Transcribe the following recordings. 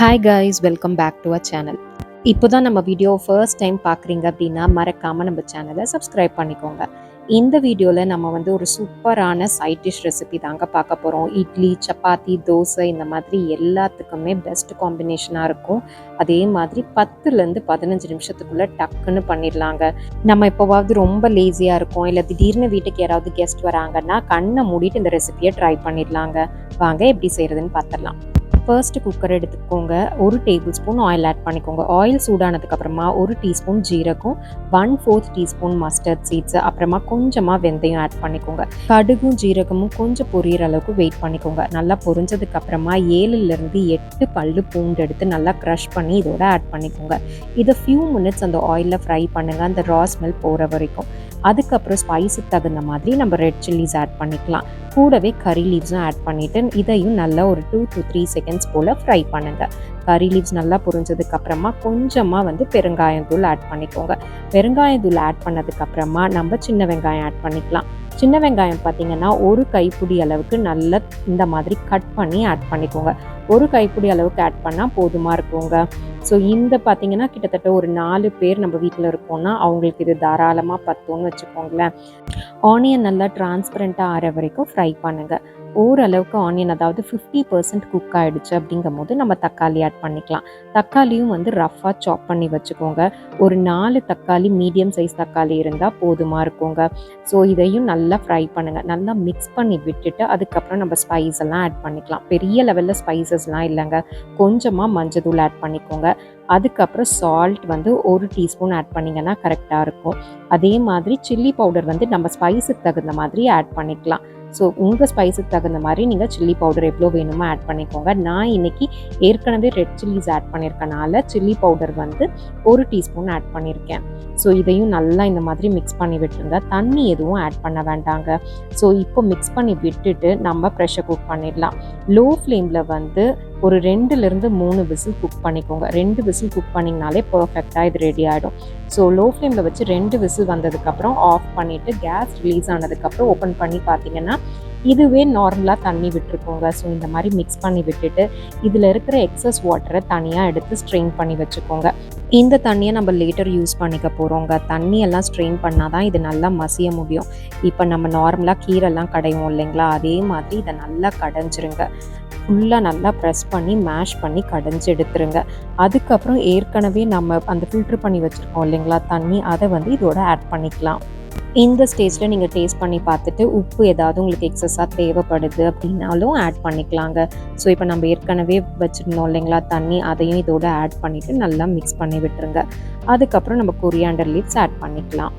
Hi guys welcome back to a channel இப்போ தான் நம்ம வீடியோ ஃபர்ஸ்ட் டைம் பார்க்குறீங்க அப்படின்னா மறக்காமல் நம்ம சேனலை சப்ஸ்கிரைப் பண்ணிக்கோங்க. இந்த வீடியோவில் நம்ம வந்து ஒரு சூப்பரான சைட் டிஷ் ரெசிபி தாங்க பார்க்க போகிறோம் இட்லி சப்பாத்தி தோசை இந்த மாதிரி எல்லாத்துக்குமே பெஸ்ட் காம்பினேஷனாக இருக்கும். அதே மாதிரி பத்துலேருந்து பதினஞ்சு நிமிஷத்துக்குள்ளே டக்குன்னு பண்ணிடலாங்க. நம்ம எப்போவாவது ரொம்ப லேசியாக இருக்கோம் இல்லை திடீர்னு வீட்டுக்கு யாராவது கெஸ்ட் வராங்கன்னா கண்ணை மூடிட்டு இந்த ரெசிபியை ட்ரை பண்ணிடலாங்க. வாங்க எப்படி செய்கிறதுன்னு பார்த்துடலாம். ஃபர்ஸ்ட் குக்கர் எடுத்துக்கோங்க. ஒரு டேபிள் ஸ்பூன் ஆயில் ஆட் பண்ணிக்கோங்க ஆயில் சூடானதுக்கப்புறமா ஒரு டீஸ்பூன் ஜீரகம் one fourth teaspoon mustard seeds அப்புறமா கொஞ்சமாக வெந்தயம் ஆட் பண்ணிக்கோங்க. கடுகும் ஜீரகமும் கொஞ்சம் பொரியிற அளவுக்கு வெயிட் பண்ணிக்கோங்க. நல்லா பொரிஞ்சதுக்கப்புறமா ஏழுலேருந்து எட்டு பல்லு பூண்டு எடுத்து நல்லா க்ரஷ் பண்ணி இதோட ஆட் பண்ணிக்கோங்க. இதை ஃபியூ மினிட்ஸ் அந்த ஆயிலில் ஃப்ரை பண்ணுங்கள் அந்த ரா ஸ்மெல் போகிற வரைக்கும். அதுக்கப்புறம் ஸ்பைஸுக்கு தகுந்த மாதிரி நம்ம ரெட் சில்லிஸ் ஆட் பண்ணிக்கலாம். கூடவே கறி லீவ்ஸும் ஆட் பண்ணிவிட்டு இதையும் நல்லா ஒரு டூ டு த்ரீ செகண்ட்ஸ் போல் ஃப்ரை பண்ணுங்கள் கறி லீவ்ஸ் நல்லா புரிஞ்சதுக்கு அப்புறமா கொஞ்சமாக வந்து பெருங்காயத்தூள் ஆட் பண்ணிக்கோங்க. பெருங்காயத்தூள் ஆட் பண்ணதுக்கப்புறமா நம்ம சின்ன வெங்காயம் ஆட் பண்ணிக்கலாம். சின்ன வெங்காயம் பார்த்தீங்கன்னா ஒரு கைப்பிடி அளவுக்கு நல்லா இந்த மாதிரி கட் பண்ணி ஆட் பண்ணிக்கோங்க. ஒரு கைப்பிடி அளவுக்கு ஆட் பண்ணால் போதுமாக இருக்குங்க? ஸோ இந்த பார்த்திங்கன்னா கிட்டத்தட்ட ஒரு நாலு பேர் நம்ம வீட்டில் இருக்கோம்னா அவங்களுக்கு இது தாராளமாக பத்தும்னு வச்சுக்கோங்களேன். ஆனியன் நல்லா டிரான்ஸ்பரண்ட்டாக ஆகிற வரைக்கும் ஃப்ரை பண்ணுங்கள் ஓரளவுக்கு ஆனியன் அதாவது ஃபிஃப்டி பர்சன்ட் குக் ஆகிடுச்சு அப்படிங்கும் போது நம்ம தக்காளி ஆட் பண்ணிக்கலாம். தக்காளியும் வந்து ரஃப்பாக சாப் பண்ணி வச்சுக்கோங்க. ஒரு நாலு தக்காளி மீடியம் சைஸ் தக்காளி இருந்தால் போதுமாக இருக்குங்க. ஸோ இதையும் நல்லா ஃப்ரை பண்ணுங்கள் நல்லா மிக்ஸ் பண்ணி விட்டுட்டு அதுக்கப்புறம் நம்ம ஸ்பைஸ் எல்லாம் ஆட் பண்ணிக்கலாம். பெரிய லெவலில் ஸ்பைசஸ்லாம் இல்லைங்க. கொஞ்சமாக மஞ்சள் ஆட் பண்ணிக்கோங்க. அதுக்கப்புறம் சால்ட் வந்து ஒரு டீஸ்பூன் ஆட் பண்ணிங்கன்னா கரெக்டாக இருக்கும். அதே மாதிரி சில்லி பவுடர் வந்து நம்ம ஸ்பைஸுக்கு தகுந்த மாதிரி ஆட் பண்ணிக்கலாம். ஸோ உங்கள் ஸ்பைஸுக்கு தகுந்த மாதிரி நீங்கள் சில்லி பவுடர் எவ்வளோ வேணுமோ ஆட் பண்ணிக்கோங்க. நான் இன்னைக்கு ஏற்கனவே ரெட் சில்லிஸ் ஆட் பண்ணியிருக்கனால சில்லி பவுடர் வந்து ஒரு டீஸ்பூன் ஆட் பண்ணியிருக்கேன் ஸோ இதையும் நல்லா இந்த மாதிரி மிக்ஸ் பண்ணி விட்டுருங்க. தண்ணி எதுவும் ஆட் பண்ண வேண்டாங்க. ஸோ இப்போ மிக்ஸ் பண்ணி விட்டுட்டு நம்ம ப்ரெஷர் குக் பண்ணிடலாம். லோ ஃப்ளேமில் வந்து ஒரு ரெண்டுலேருந்து மூணு விசில் குக் பண்ணிக்கோங்க. ரெண்டு விசில் குக் பண்ணிங்கனாலே பர்ஃபெக்டாக இது ரெடி ஆகிடும் ஸோ லோ ஃப்ளேமில் வச்சு ரெண்டு விசில் வந்ததுக்கப்புறம் ஆஃப் பண்ணிவிட்டு கேஸ் ரிலீஸ் ஆனதுக்கப்புறம் ஓப்பன் பண்ணி பார்த்தீங்கன்னா இதுவே நார்மலாக தண்ணி விட்டுருக்கோங்க. ஸோ இந்த மாதிரி மிக்ஸ் பண்ணி விட்டுட்டு இதில் இருக்கிற எக்ஸஸ் வாட்டரை தனியாக எடுத்து ஸ்ட்ரெயின் பண்ணி வச்சுக்கோங்க. இந்த தண்ணியை நம்ம லேட்டர் யூஸ் பண்ணிக்க போகிறோங்க தண்ணியெல்லாம் ஸ்ட்ரெயின் பண்ணால் தான் இது நல்லா மசிய முடியும். இப்போ நம்ம நார்மலாக கீரைலாம் கடையும் இல்லைங்களா? அதே மாதிரி இதை நல்லா கடைஞ்சிருங்க. ஃபுல்லாக நல்லா ப்ரெஸ் பண்ணி மேஷ் பண்ணி கடைஞ்சி எடுத்துருங்க. அதுக்கப்புறம் ஏற்கனவே நம்ம அந்த ஃபில்ட்ரு பண்ணி வச்சுருக்கோம் இல்லைங்களா தண்ணி? அதை வந்து இதோட ஆட் பண்ணிக்கலாம். இந்த ஸ்டேஜில் நீங்கள் டேஸ்ட் பண்ணி பார்த்துட்டு உப்பு ஏதாவது உங்களுக்கு எக்ஸஸாக தேவைப்படுது அப்படின்னாலும் ஆட் பண்ணிக்கலாங்க. ஸோ இப்போ நம்ம ஏற்கனவே வச்சுருந்தோம் இல்லைங்களா தண்ணி அதையும் இதோட ஆட் பண்ணிவிட்டு நல்லா மிக்ஸ் பண்ணி விட்டுருங்க. அதுக்கப்புறம் நம்ம கொரியாண்டர் லீவ்ஸ் ஆட் பண்ணிக்கலாம்.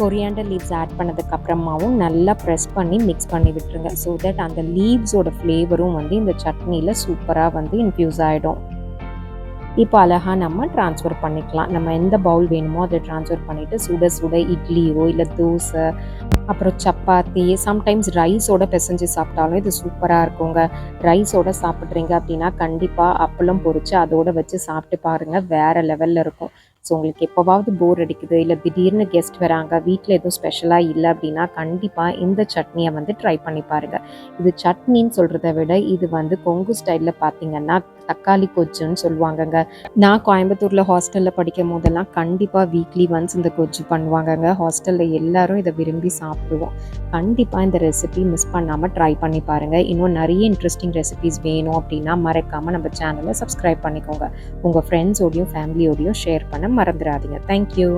கொரியாண்டர் லீவ்ஸ் ஆட் பண்ணதுக்கப்புறமாவும் நல்லா ப்ரெஸ் பண்ணி மிக்ஸ் பண்ணி விட்டுருங்க. ஸோ தட் அந்த லீவ்ஸோட ஃப்ளேவரும் வந்து இந்த சட்னியில் சூப்பராக வந்து இன்ஃப்யூஸ் ஆகிடும் இப்போ அழகாக நம்ம ட்ரான்ஸ்ஃபர் பண்ணிக்கலாம். நம்ம எந்த பவுல் வேணுமோ அதை ட்ரான்ஸ்ஃபர் பண்ணிவிட்டு சுட சுட இட்லியோ இல்லை தோசை அப்புறம் சப்பாத்தி சம்டைம்ஸ் ரைஸோட பிசைஞ்சு சாப்பிட்டாலும் இது சூப்பராக இருக்குங்க. ரைஸோட சாப்பிட்றீங்க அப்படின்னா கண்டிப்பாக அப்பளம் பொரித்து அதோட வச்சு சாப்பிட்டு பாருங்கள் வேறு லெவலில் இருக்கும். ஸோ உங்களுக்கு எப்போவாவது போர் அடிக்குது இல்லை திடீர்னு கெஸ்ட் வராங்க வீட்டில் எதுவும் ஸ்பெஷலாக இல்லை அப்படின்னா கண்டிப்பாக இந்த சட்னியை வந்து ட்ரை பண்ணி பாருங்கள் இது சட்னின்னு சொல்கிறத விட இது வந்து கொங்கு ஸ்டைலில் பார்த்தீங்கன்னா தக்காளி கொஜ்ஜுன்னு சொல்லுவாங்கங்க. நான் கோயம்புத்தூரில் ஹாஸ்டலில் படிக்கும் போதெல்லாம் கண்டிப்பாக வீக்லி ஒன்ஸ் இந்த கொஜ்ஜு பண்ணுவாங்கங்க. ஹாஸ்டலில் எல்லாரும் இதை விரும்பி சாப்பிடுவோம். கண்டிப்பாக இந்த ரெசிபி மிஸ் பண்ணாமல் ட்ரை பண்ணி பாருங்கள் இன்னும் நிறைய இன்ட்ரெஸ்டிங் ரெசிபிஸ் வேணும் அப்படின்னா மறக்காமல் நம்ம சேனலை சப்ஸ்கிரைப் பண்ணிக்கோங்க. உங்கள் ஃப்ரெண்ட்ஸோடையும் ஃபேமிலியோடையும் ஷேர் பண்ண மறந்துடாதீங்க தேங்க்யூ